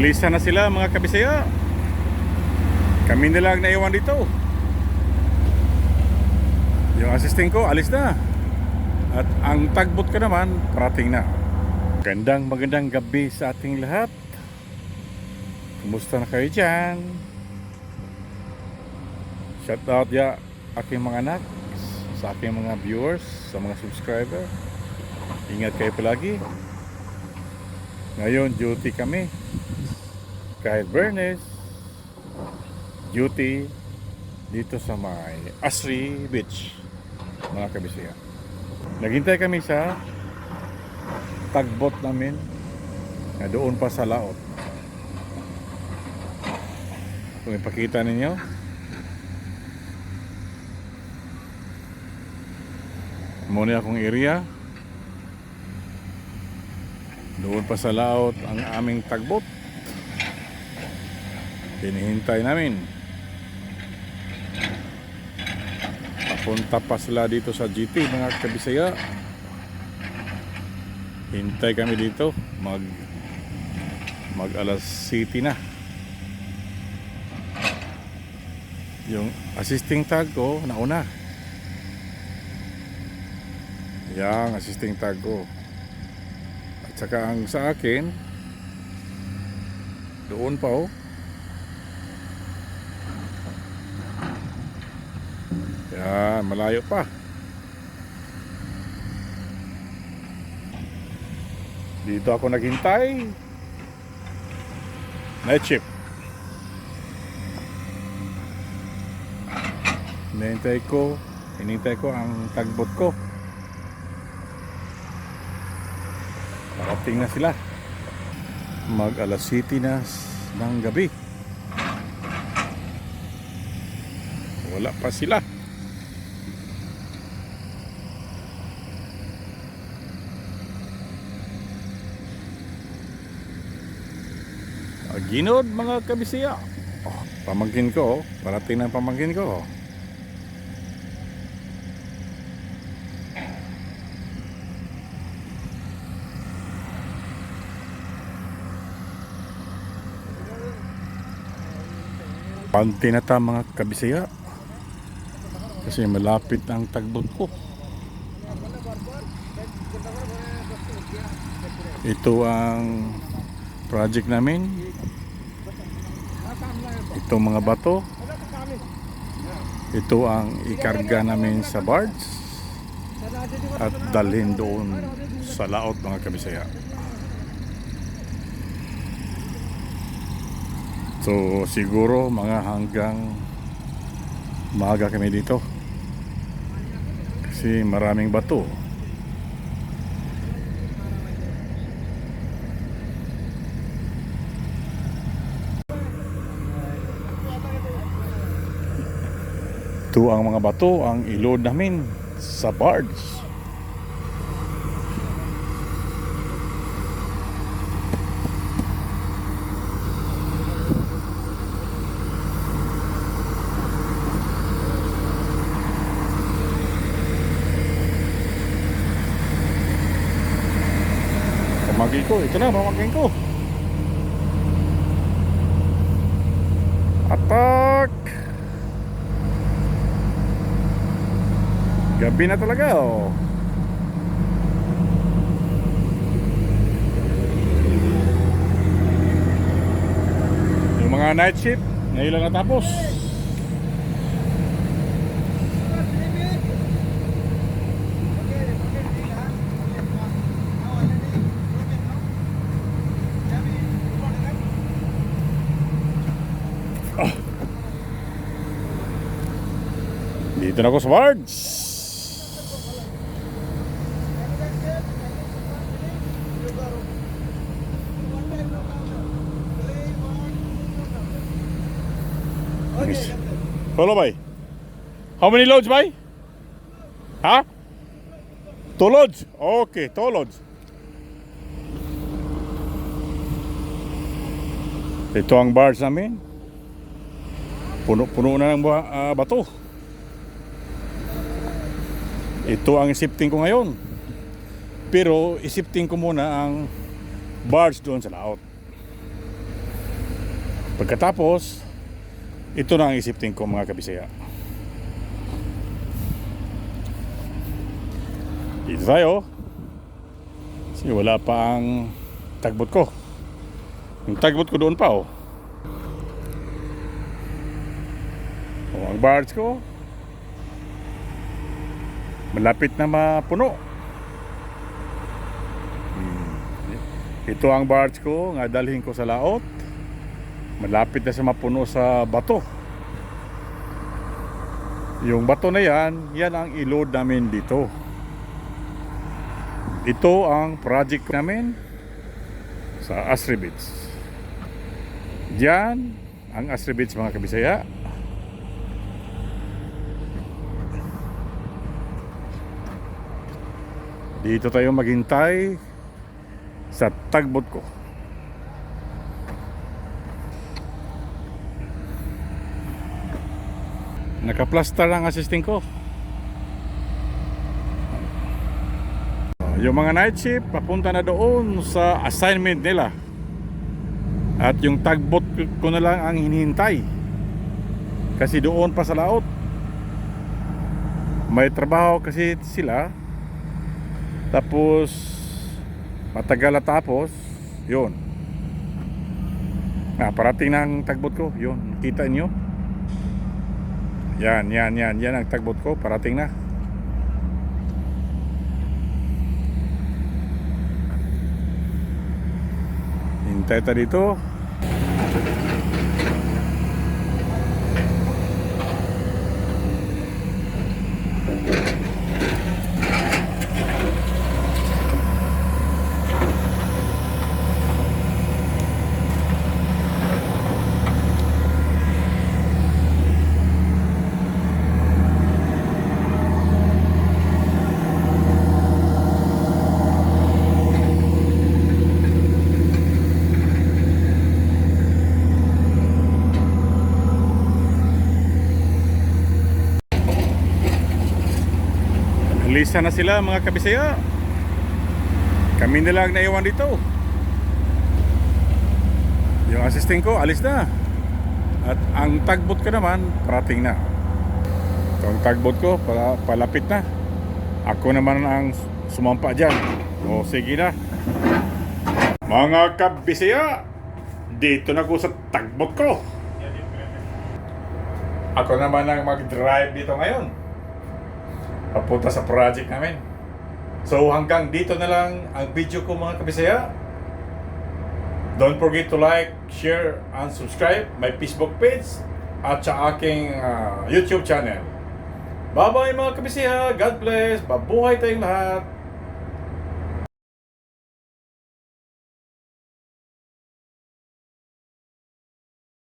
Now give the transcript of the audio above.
Lisa na sila mga kabisaya. Kami na lang naiwan dito. Yung assistant ko, alis na. At ang tagbot ko naman, parating na. Gandang magandang gabi sa ating lahat. Kumusta na kayo dyan? Shout out ya aking mga anak, sa aking mga viewers, sa mga subscriber. Ingat kayo palagi. Ngayon, duty kami. Kahit Bernes, duty dito sa may Asri Beach, mga kabisaya. Naghintay kami sa tagbot namin na doon pa sa laot. Kung ipakita ninyo, muna akong area. Doon pa sa laot ang aming tagbot. Hinihintay namin. Papunta pa sila dito sa GT mga kabisaya. Hintay kami dito mag mag alas city na. Yung assisting tag ko nauna. Yang assisting tag ko. At saka ang sa akin doon pa oh. Yan, malayo pa. Dito ako naghintay. Night shift. Hinihintay ko, hinihintay ko ang tagbot ko. Parating na sila. Mag alas city na ng gabi. Wala pa sila. Ginod mga kabisiya. Oh, pamangkin ko, oh. parating ng pamangkin ko. oh. Pantinata mga kabisaya. Kasi malapit ang tagbot ko. Ito ang project namin. Ito mga bato. Ito ang ikarga namin sa barge at dalhin doon sa laot mga kabisaya. So siguro mga hanggang maaga kami dito. Kasi maraming bato. Ito ang mga bato ang ilod namin sa barge. Pamangkin ko, ito na pamangkin ko. Attack! Gabi na talaga oh. Yung mga night shift, ngayon lang natapos. Dito na ako sa Bards. Hello, bay. How many loads, bay? Ha? Two loads? Okay, two loads. Ito ang bars namin. Puno-puno na ng ah, bato. Ito ang isipting ko ngayon. Pero isipting ko muna ang bars doon sa laot. Pagkatapos, ito na ang isipin ko mga kabisaya. Dito tayo. Kasi wala pa ang tagbot ko. Yung tagbot ko doon pa oh. Oh, ang bars ko. Malapit na mapuno. Hmm. Ito ang barge ko nga dalhin ko sa laot. Malapit na siya mapuno sa bato. Yung bato na yan, yan ang i-load namin dito. Ito ang project namin sa Beach. Diyan ang Beach mga kabisaya. Dito tayo maghintay sa tagbot ko. Nakaplastar ang assisting ko. Yung mga night shift, papunta na doon sa assignment nila. At yung tagbot ko na lang ang hinihintay. Kasi doon pa sa laot. May trabaho kasi sila. Tapos, matagal na tapos, yun. Ah, parating na ang tagbot ko. Yun, kita nyo? Yan, yan, yan. Yan ang tagbot ko. Parating na. Hintay tayo dito. Lisa na sila mga kabisaya. Kami na lang naiwan dito. Yung assistant ko, alis na. At ang tagbot ko naman, parating na. Ito ang tagbot ko, pala, palapit na. Ako naman ang sumampa dyan. O sige na. Mga kabisaya, dito na ko sa tagbot ko. Ako naman ang mag-drive dito ngayon papunta sa project namin. So hanggang dito na lang ang video ko mga kabisaya. Don't forget to like, share, and subscribe my Facebook page at sa aking ah, YouTube channel. Bye-bye mga kabisaya. God bless. Mabuhay tayong lahat.